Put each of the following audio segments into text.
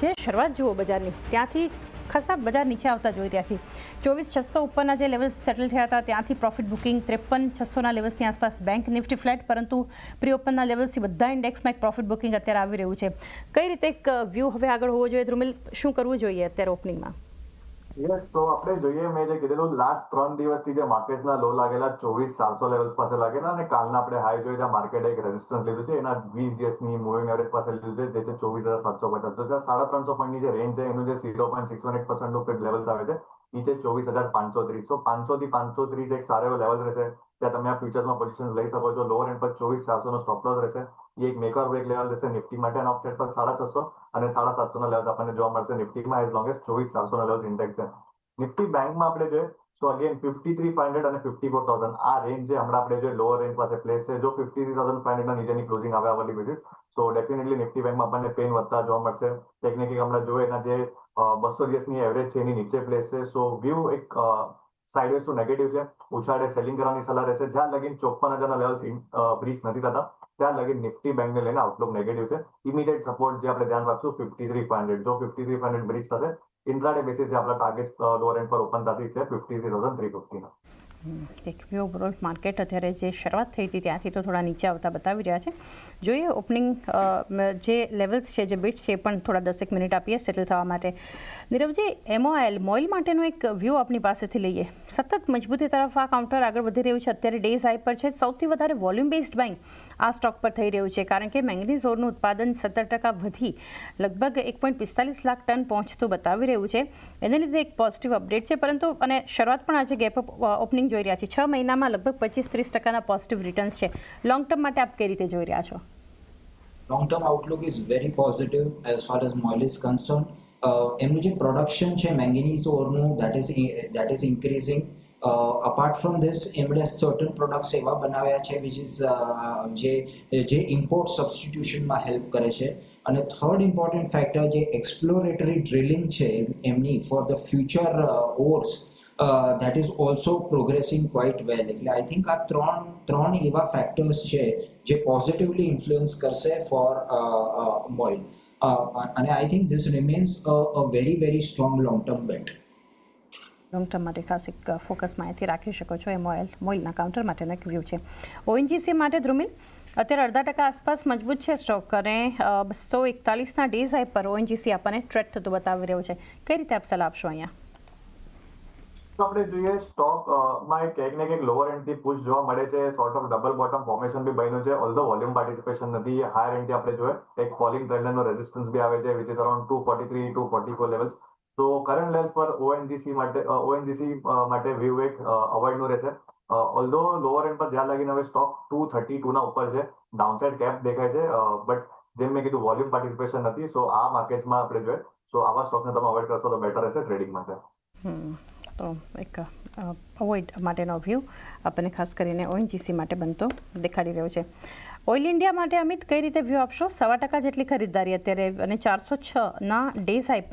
જે શરૂઆત જુઓ બજારની, ત્યાંથી ખાસા બજાર નીચે આવતા જોઈ રહ્યા છીએ ચોવીસ છસો ઉપરના જે લેવલ્સ સેટલ થયા હતા, ત્યાંથી પ્રોફિટ બુકિંગ ત્રેપન છસોના લેવલ્સની આસપાસ બેંક નિફ્ટી ફ્લેટ પરંતુ પ્રી ઓપનના લેવલ્સથી બધા ઇન્ડેક્સમાં એક પ્રોફિટ બુકિંગ અત્યારે આવી રહ્યું છે. કઈ રીતે એક વ્યૂ હવે આગળ હોવો જોઈએ? ધ્રુમિલ, શું કરવું જોઈએ અત્યારે ઓપનિંગમાં યસ તો આપણે જોઈએ, મેં જે કીધેલું લાસ્ટ ત્રણ દિવસથી જે માર્કેટના લો લાગેલા ચોવીસ સાતસો લેવલ્સ પાસે લાગેલા અને કાલના આપણે હાઈ જોઈએ માર્કેટ એક રેઝિસ્ટન્સ લીધું છે, એના વીસ દિવસની મૂવિંગ એવરેજ પાસે લીધું છે, જે છે ચોવીસ હજાર સાતસો પચાસ. તો સાડા ત્રણસો પોઈન્ટની જે રેન્જ છે, એનું જે zero point six one eight percent levels આવે છે એ છે ચોવીસ હજાર પાંચસો ત્રીસ. તો પાંચસો થી પાંચસો ત્રીસ એક સારો એવો લેવલ રહેશે ત્યાં તમે આ ફ્યુચરમાં પોઝિશન લઈ શકો છો. લોઅર એન્ડ પર ચોવીસ સાતસો નો સ્ટોપ લોસ રહેશે. એ એક મેકર બ્રેક લેવલ રહેશે નિફ્ટી માટે અને ઓફસેટ પર સાડા છસો અને સાડા સાતસો ના લેવલ આપણને જોવા મળશે. નિફ્ટીમાં એઝ લોંગ એઝ ચોવીસ ચારસો ના લેવલ ઇન્ડેક્સ છે. નિફ્ટી બેંકમાં આપણે જોઈએ તો again fifty three five hundred અને ફિફ્ટી ફોર થાઉઝન્ડ આ રેન્જ છે હમણાં આપણે જે લોઅર રેન્જ પાસે પ્લેસ છે, જો fifty three thousand five hundred નીચેની ક્લોઝિંગ આવે આવવાની બેસીસ તો ડેફિનેટલી નિફ્ટી બેંકમાં આપણને પેન વધતા જોવા મળશે. ટેકનિકલી હમણાં જોઈએ એના જે બસો દિવસની એવરેજ છે એની નીચે પ્લેસ છે. સો વ્યૂ એક સાઇડવેઝ ટુ નેગેટિવ છે. ઉછાળે સેલિંગ કરવાની સલાહ રહેશે. જ્યાં લગીન ચોપન હજારના લેવલ્સ બ્રીચ નથી થતા. ત્યાં લગીન નિફ્ટી બેંકને લઈને આઉટલુક નેગેટિવ છે. ઇમિડિયેટ સપોર્ટ જે આપણે ધ્યાન રાખશું ફિફ્ટી થ્રી હંડ્રેડ જો ફિફ્ટી થ્રી હંડ્રેડ બ્રીચ થશે ઇન્ટ્રાડે બેસિસ આપણા ટાર્ગેટ લોઅર એન્ડ પર ઓપન થતી છે ફિફ્ટી થ્રી થાઉઝન્ડ થ્રી ફિફ્ટીના એક ઓવરઓલ માર્કેટ અત્યારે જે શરૂઆત થઈ હતી ત્યાંથી તો થોડા નીચે આવતા બતાવી રહ્યા છે. જોઈએ ઓપનિંગ જે લેવલ્સ છે, જે બિટ્સ છે, એ પણ થોડા દસેક મિનિટ આપીએ સેટલ થવા માટે. નીરવજી એમઓએલ મોઇલ માટેનો એક વ્યૂ આપની પાસેથી લઈએ. સતત મજબૂતી તરફ આ કાઉન્ટર આગળ વધી રહ્યું છે. અત્યારે ડેઝ હાઈ પર છે. સૌથી વધારે વોલ્યુમ બેઝડ બેંક આ સ્ટોક પર થઈ રહ્યું છે, કારણ કે મેંગનીઝ ઓરનું ઉત્પાદન સત્તર ટકા વધી લગભગ એક પોઈન્ટ પિસ્તાલીસ લાખ ટન પહોંચતું બતાવી રહ્યું છે. એને લીધે એક પોઝિટિવ અપડેટ છે, પરંતુ અને શરૂઆત પણ આજે ગેપ ઓપનિંગ જોઈ રહ્યા છે. છ મહિનામાં લગભગ પચીસ ત્રીસ ટકાના પોઝિટિવ રિટર્ન્સ છે. લોંગ ટર્મ માટે આપ કઈ રીતે જોઈ રહ્યા છો? Long term outlook is very positive as far as Moil is concerned. Uh, એમનું જે પ્રોડક્શન છે manganese ઓરનું that is that is increasing apart from this એમણે સર્ટન પ્રોડક્ટ્સ એવા બનાવ્યા છે વિચ ઇઝ જે જે ઇમ્પોર્ટ સબસ્ટિટ્યુશનમાં હેલ્પ કરે છે. અને થર્ડ ઇમ્પોર્ટન્ટ ફેક્ટર જે એક્સપ્લોરેટરી ડ્રિલિંગ છે એમની for the future ores that is also progressing quite well એટલે આઈ થિંક આ ત્રણ ત્રણ એવા ફેક્ટર્સ છે જે પોઝિટિવલી ઇન્ફ્લુઅન્સ કરશે ફોર મોઇલ અને I think this remains a very very strong long term bet long term માટે ખાસ એક ફોકસમાં અહીંથી રાખી શકો છો એ મોઇલ મોઇલના કાઉન્ટર માટેનો એક વ્યૂ છે. ઓએનજીસી માટે ધ્રુમિલ, અત્યારે અડધા ટકા આસપાસ મજબૂત છે સ્ટોક અને બસો એકતાલીસના ડેઝ હાઈ પર ઓએનજીસી આપણને ટ્રેક થતું બતાવી રહ્યું છે. કઈ રીતે આપ સલાહ આપશો અહીંયા? આપણે જોઈએ સ્ટોકમાં એક ક્યાંક ને ક્યાંક લોઅર એન્ડથી પુશ જોવા મળે છે. Sort of double bottom formation બી બન્યું છે. ઓલ્ધો વોલ્યુમ પાર્ટિસિપેશન નથી હાયર એન્ડથી આપણે જોઈએ, એક ફોલિંગ ટ્રેન્ડ નો રેઝિસ્ટન્સ બી આવે છે which is around two forty three two forty four levels તો કરંટ લેવલ્સ પર ઓએનજીસી માટે ઓએનજીસી માટે વ્યૂ એક અવોઇડનું રહેશે. ઓલધો લોઅર એન્ડ પર ધ્યાન લાગીને હવે સ્ટોક ટુ થર્ટી ટુ ના ઉપર છે. ડાઉનસાઇડ કેપ દેખાય છે બટ જેમ મેં કીધું વોલ્યુમ પાર્ટિસિપેશન નથી. સો આ માર્કેટમાં આપણે જોઈએ સો આવા સ્ટોકને તમે અવોઇડ કરશો તો બેટર રહેશે ટ્રેડિંગ માટે. એક અવોઇડ માટેનો વ્યૂ આપણને ખાસ કરીને ઓએનજીસી માટે બનતો દેખાડી રહ્યો છે. ઓઇલ ઇન્ડિયા માટે, અમિત, કઈ રીતે વ્યૂ આપશો? સવા ટકા જેટલી ખરીદદારી અત્યારે અને ચારસો છના ડેઝ હાઈ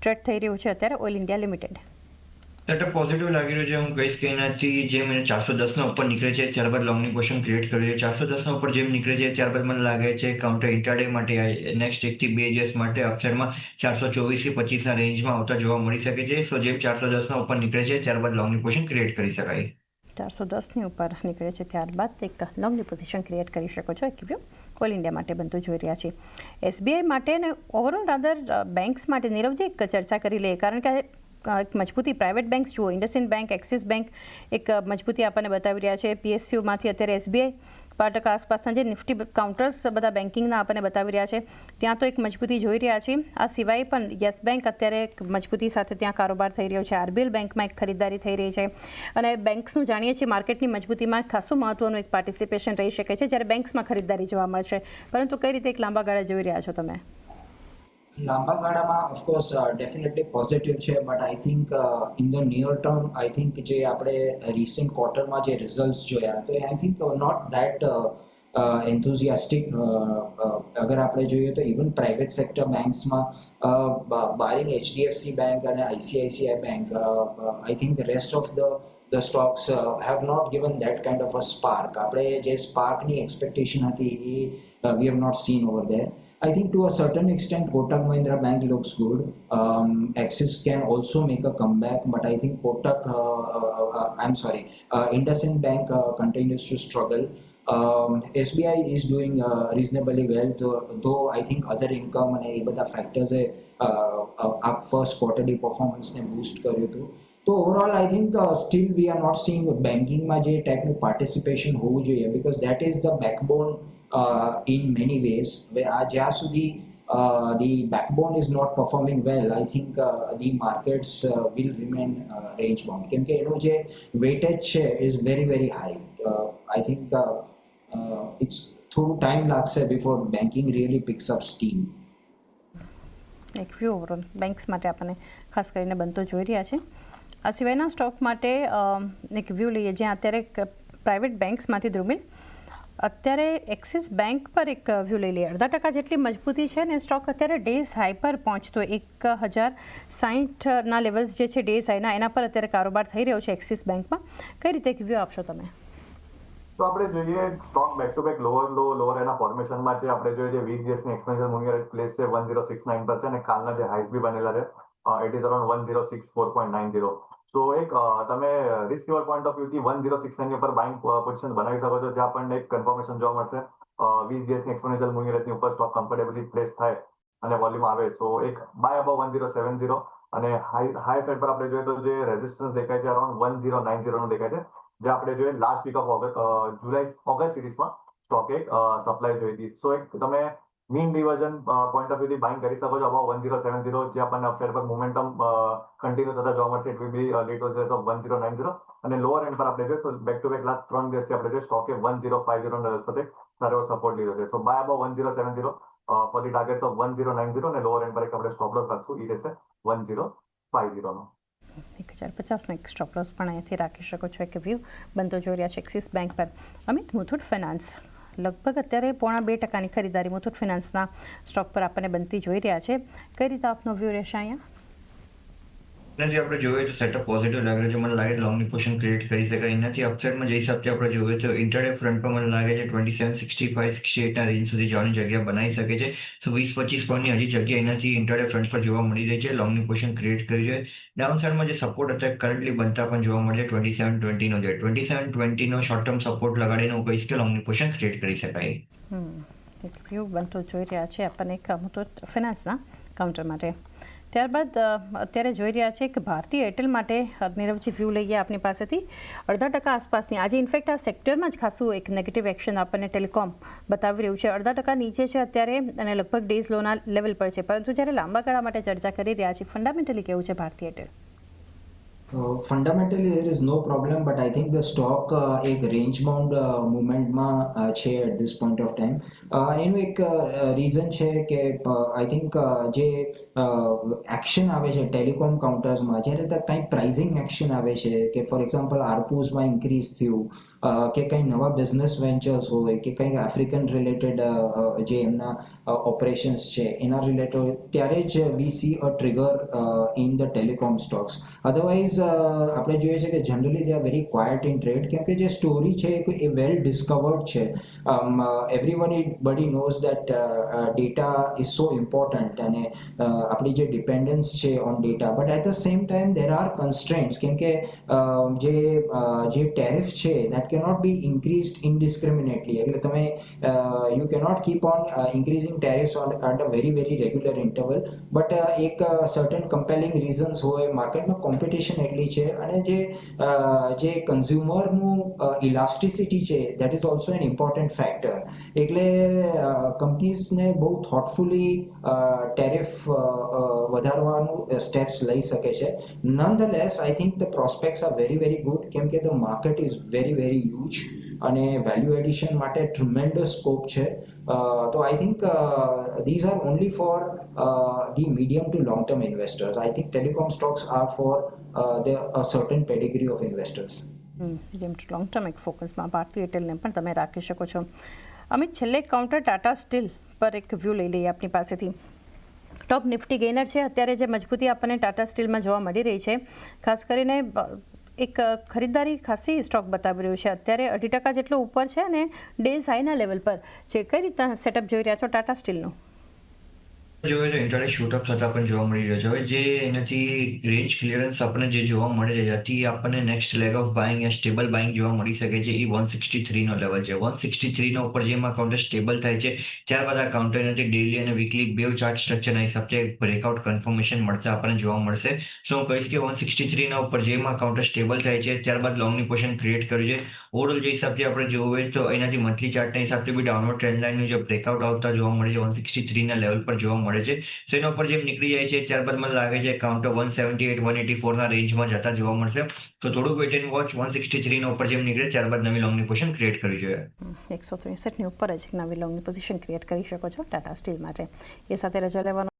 ટ્રેડ થઈ રહ્યું છે અત્યારે Oil India Limited setup positive લાગી રહ્યું છે. હું કહીશ કે એનાથી જે મને ચારસો દસના ઉપર નીકળે છે, ત્યારબાદ લોંગની પોઝિશન ક્રિએટ કર્યું છે. ચારસો દસના ઉપર જેમ નીકળે છે, ત્યારબાદ મને લાગે છે કાઉન્ટર ઇન્ટરડે માટે નેક્સ્ટ એકથી બે દિવસ માટે અપસાઇડમાં ચારસો ચોવીસથી પચીસના રેન્જમાં આવતા જોવા મળી શકે છે. સો જેમ ચારસો દસના ઉપર નીકળે છે, ત્યારબાદ લોંગની પોઝિશન ક્રિએટ કરી શકાય. ચારસો દસની ઉપર નીકળે છે, ત્યારબાદ એક લોંગની પોઝિશન ક્રિએટ કરી શકો છો. એક ઓલ ઇન્ડિયા માટે બનતું જોઈ રહ્યા છીએ એસબીઆઈ માટે અને ઓવરઓલ રાધર બેંક્સ માટે નીરવજી એક ચર્ચા કરી લઈએ. કારણ કે એક મજબૂતી પ્રાઇવેટ બેંક્સ જુઓ ઇન્ડસઇન્ડ બેંક એક્સિસ બેંક એક મજબૂતી આપણને બતાવી રહ્યા છે. પીએસયુમાંથી અત્યારે એસબીઆઈ બાર ટકા આસપાસના જે નિફ્ટી કાઉન્ટર્સ બધા બેન્કિંગના આપણને બતાવી રહ્યા છે. ત્યાં તો એક મજબૂતી જોઈ રહ્યા છીએ. આ સિવાય પણ યસ બેંક અત્યારે એક મજબૂતી સાથે ત્યાં કારોબાર થઈ રહ્યો છે. આરબીએલ બેંકમાં એક ખરીદારી થઈ રહી છે. અને બેંક્સનું જાણીએ છીએ માર્કેટની મજબૂતીમાં ખાસું મહત્વનું એક પાર્ટિસિપેશન રહી શકે છે, જ્યારે બેંક્સમાં ખરીદારી જોવા મળશે. પરંતુ કઈ રીતે એક લાંબા ગાળે જોઈ રહ્યા છો તમે? લાંબા ગાળામાં ઓફકોર્સ ડેફિનેટલી પોઝિટિવ છે but I think in the near term I think જે આપણે રિસેન્ટ ક્વાર્ટરમાં જે રિઝલ્ટ જોયા, તો I think not that enthusiastic અગર આપણે જોઈએ તો ઇવન પ્રાઇવેટ સેક્ટર બેન્ક્સમાં બારિંગ એચડીએફસી બેંક અને ICICI bank I think rest of the the stocks have not given that kind of a spark આપણે જે સ્પાર્કની એક્સપેક્ટેશન હતી, એ we have not seen over there I think to a certain extent, Kotak Mahindra Bank looks good. Um, Axis can also make a comeback, but I think Kotak, uh, uh, uh, I'm sorry, uh, IndusInd Bank uh, continues to struggle. Um, SBI is doing uh, reasonably well, though, though I think other income અને એ બધા ફેક્ટર્સે આ first quarterly પરફોર્મન્સને boost કર્યું હતું તો overall I think still we are not seeing બેન્કિંગમાં જે ટાઈપનું participation હોવું જોઈએ because that is the backbone in many ways આ જ્યાં સુધી the backbone is not performing well I think the markets will remain range bound કેમ કે એનું જે વેટેજ છે is very very high I think it's થોડું ટાઈમ લાગશે before banking really picks up steam એક વ્યૂ ઓવરઓલ બેન્ક્સ માટે આપણને ખાસ કરીને બનતો જોઈ રહ્યા છે. આ સિવાયના સ્ટોક માટે એક વ્યૂ લઈએ જ્યાં અત્યારે પ્રાઇવેટ બેન્ક્સમાંથી ધ્રુમિલ અત્યારે એક્સિસ બેંક પર એક વ્યૂ લઈ લઈએ અડધા ટકા જેટલી મજબૂતી છે ને સ્ટોક અત્યારે ડેઝ હાઈ પર પહોંચતો. એક હજાર સાહીઠના લેવલ્સ જે છે ડેઝ હાઈના એના પર અત્યારે કારોબાર થઈ રહ્યો છે એક્સિસ બેંકમાં. કઈ રીતે એક વ્યૂ આપશો તમે? તો આપણે જોઈએ stock back to back lower low lower એના ફોર્મેશનમાં છે. આપણે જોઈએ વીસ દિવસની એક્સપેન્શન મૂવી પ્લેસ છે વન ઝીરો સિક્સ નાઇન પર છે અને કાલના જે હાઈસ બી બનેલા છે. It is around one zero six four point nine zero so એક તમે રિસ્ક રિવોર્ડ પોઈન્ટ ઓફ વ્યૂથી વન ઝીરો સિક્સ નાઇન ઉપર બાઇંગ પોઝિશન બનાવી શકો છો, જ્યાં પણ એક કન્ફર્મેશન જોવા મળશે. વીસ દિવસની એક્સપોનેન્શિયલ મૂવી એવરેજની ઉપર સ્ટોક કમ્ફર્ટેબલી પ્લેસ થાય અને વોલ્યુમ આવે. તો એક buy above one zero seven zero અને હાઈ હાઈ સાઈડ પર આપણે જોઈએ તો જે રેઝિસ્ટન્સ દેખાય છે અરાઉન્ડ વન ઝીરો નાઇન ઝીરોનું દેખાય છે જે આપણે જોઈએ last week of August July August સિરીઝમાં સ્ટોક સપ્લાય જોઈ હતી. સો એક, તમે મીન ડિવર્ઝન પોઈન્ટ ઓફ વ્યૂથી બાઇંગ કરી શકો છો above one zero seven zero જે આપણને અપસાઇડ પર મોમેન્ટમ કન્ટિન્યુ થતા જોવા મળશે. It will be લેટો of one zero nine zero અને લોઅર એન્ડ પર આપણે જોઈએ તો બેક ટુ બેક લાસ્ટ ત્રણ દિવસથી આપણે જોઈએ સ્ટોકે વન ઝીરો ફાઈવ ઝીરો પાસે સારો સપોર્ટ લીધો છે. તો buy above one zero seven zero for the target of one zero nine zero અને લોઅર એન્ડ પર એક આપણે સ્ટોપ લોસ રાખશું એ રહેશે વન ઝીરો ફાઈવ ઝીરોનો એક હજાર પચાસનો એક સ્ટોપ લોસ પણ અહીંયાથી રાખી શકો છો. એક વ્યૂ બનતો જોઈ રહ્યા છે. એક્સિસ બેંક પર. અમિત, મુથુટ ફિનાન્સ લગભગ અત્યારે પોણા બે ટકાની ખરીદારી મુથુટ ફિનાન્સના સ્ટોક પર આપણને બનતી જોઈ રહ્યા છે. કઈ રીતે આપનો વ્યૂ રહેશે અહીંયા? એનાથી આપણે જોઈએ તો સેટઅપ પોઝિટિવ લાગે છે, મને લાગે લોંગની પોઝિશન ક્રિએટ કરી શકાય. એનાથી અપસાઇડમાં જઈ હિસાબથી આપણે જોઈએ તો ઇન્ટરડે ફ્રન્ટ પર મને લાગે છે twenty seven sixty five sixty એટના range સુધી જવાની જગ્યા બનાવી શકે છે. સો વીસ, પચીસ પોઈન્ટની હજી જગ્યા એનાથી ઇન્ટરડે ફ્રન્ટ પર જોવા મળી રહી છે લોંગની પોઝિશન ક્રિએટ કરી છે. ડાઉન સાઇડમાં જે સપોર્ટ અત્યારે કરન્ટલી બનતા પણ જોવા મળે છે ટ્વેન્ટી સેવન ટ્વેન્ટીનો જે ટ્વેન્ટી સેવન ટ્વેન્ટીનો શોર્ટ ટર્મ સપોર્ટ લગાડીને હું કહીશ કે લોંગની પોઝિશન ક્રિએટ કરી શકાય. એક વ્યૂ બનતો જોઈ રહ્યા છે. આપણને એક મુથુટ ફિનાન્સના કાઉન્ટર માટે ત્યારબાદ અત્યારે જોઈ રહ્યા છે કે ભારતીય એરટેલ માટે નીરવજી વ્યૂ લઈએ આપની પાસેથી. અડધા ટકા આસપાસની, આજે ઇનફેક્ટ આ સેક્ટરમાં જ ખાસું એક નેગેટિવ એક્શન આપણને ટેલિકોમ બતાવી રહ્યું છે. અડધા ટકા નીચે છે અત્યારે અને લગભગ ડેઝ લોના લેવલ પર છે. પરંતુ જ્યારે લાંબા ગાળા માટે ચર્ચા કરી રહ્યા છીએ ફંડામેન્ટલી કેવું છે Bharti Airtel? Uh, is no problem but i think the stock uh, એક range bound uh, movement માં uh, છે this point of time uh, એનું એક રીઝન છે કે આઈ થિંક જે એક્શન આવે છે ટેલિકોમ કાઉન્ટર્સમાં જ્યારે ત્યાં કંઈ પ્રાઇઝિંગ એક્શન આવે છે કે ફોર એક્ઝામ્પલ આરપુસમાં ઇન્ક્રીઝ થયું કે કંઈ નવા બિઝનેસ વેન્ચર્સ હોય કે કંઈ આફ્રિકન રિલેટેડ જે એમના ઓપરેશન્સ છે, એના રિલેટેડ ત્યારે જ we see a trigger in the telecom stocks otherwise આપણે જોઈએ છે કે generally they are very quiet in trade કેમ કે જે સ્ટોરી છે એ વેલ ડિસ્કવર્ડ છે. Every one body knows that data is so important અને આપણી જે ડિપેન્ડન્સ છે on data but at the same time there are constraints કેમ કે જે જે ટેરિફ છે that cannot be increased indiscriminately એટલે તમે you cannot keep on increasing tariffs on at a very very regular interval but એક certain compelling reasons હોય માર્કેટમાં કોમ્પિટિશન એટલી છે અને જે જે કન્ઝ્યુમરનું ઇલાસ્ટિસિટી છે that is also an important factor એટલે કંપનીઝને બહુ થોટફુલી ટેરિફ વધારવાનું સ્ટેપ્સ લઈ શકે છે nonetheless I think the prospects are very very good કેમ કે market is very very huge અને વેલ્યુ એડિશન માટે ટ્રમેન્ડસ સ્કોપ છે. તો I think these are only for the medium to long term investors I think telecom stocks are for the certain pedigree of investors medium to long term એક ફોકસમાં ભારતીય એરટેલને પણ તમે રાખી શકો છો. અમિત, છેલ્લે કાઉન્ટર ટાટા સ્ટીલ પર એક વ્યૂ લઈ લઈએ આપની પાસેથી. ટોપ નિફ્ટી ગેનર છે. અત્યારે જે મજબૂતી આપણને ટાટા સ્ટીલમાં જોવા મળી રહી છે. ખાસ કરીને એક ખરીદદારી ખાસી સ્ટોક બતાવી રહ્યું છે. અત્યારે અઢી ટકા જેટલો ઉપર છે અને ડેઝ હાઈના લેવલ પર છે. કઈ રીતના સેટઅપ જોઈ રહ્યા છો ટાટા સ્ટીલનું જોઈએ તો ઇન્ટરનેટ શૂટઅપ થતા પણ જોવા મળી રહ્યો છે. હવે જે એનાથી રેન્જ ક્લિયરન્સ આપણને જે જોવા મળે છે ત્યાંથી આપણને નેક્સ્ટ લેગ ઓફ બાઇંગ યા સ્ટેબલ બાઇંગ જોવા મળી શકે છે, એ વન સિક્સટી થ્રીનો લેવલ છે. વન સિક્સટી થ્રીનો ઉપર જેમાં કાઉન્ટર સ્ટેબલ થાય છે ત્યારબાદ આ કાઉન્ટરનાથી ડેલી અને વીકલી બે ચાર્ટ સ્ટ્રક્ચરના હિસાબથી બ્રેકઆઉટ કન્ફર્મેશન મળશે, આપણને જોવા મળશે. સો હું કહીશ કે વન સિક્સટી થ્રીના ઉપર જેમાં કાઉન્ટર સ્ટેબલ થાય છે ત્યારબાદ લોંગની પોઝિશન ક્રિએટ કર્યું છે. ઓવરઓલ જે હિસાબથી આપણે જોવું હોય તો એનાથી મંથલી ચાર્ટના હિસાબથી બી ડાઉનવર્ડ ટ્રેન્ડ લાઇનનું જે બ્રેકઆઉટ આવતા જોવા મળે છે વન સિક્સટી થ્રીના લેવલ પર જોવા મળે છે. સો એના ઉપર જેમ નીકળી જાય છે, ત્યારબાદ મને લાગે છે counter one seventy eight one eighty ફોરના રેન્જમાં જતા જોવા મળશે. તો થોડુંક wait and watch one sixty થ્રીના ઉપર જેમ નીકળે, ત્યારબાદ નવી લોંગની પોઝિશન ક્રિએટ કરવી જોઈએ. એકસો ત્રેસઠની ઉપર જ નવી લોંગની પોઝિશન ક્રિએટ કરી શકો છો ટાટા સ્ટીલ માટે. એ સાથે રજા લેવાનો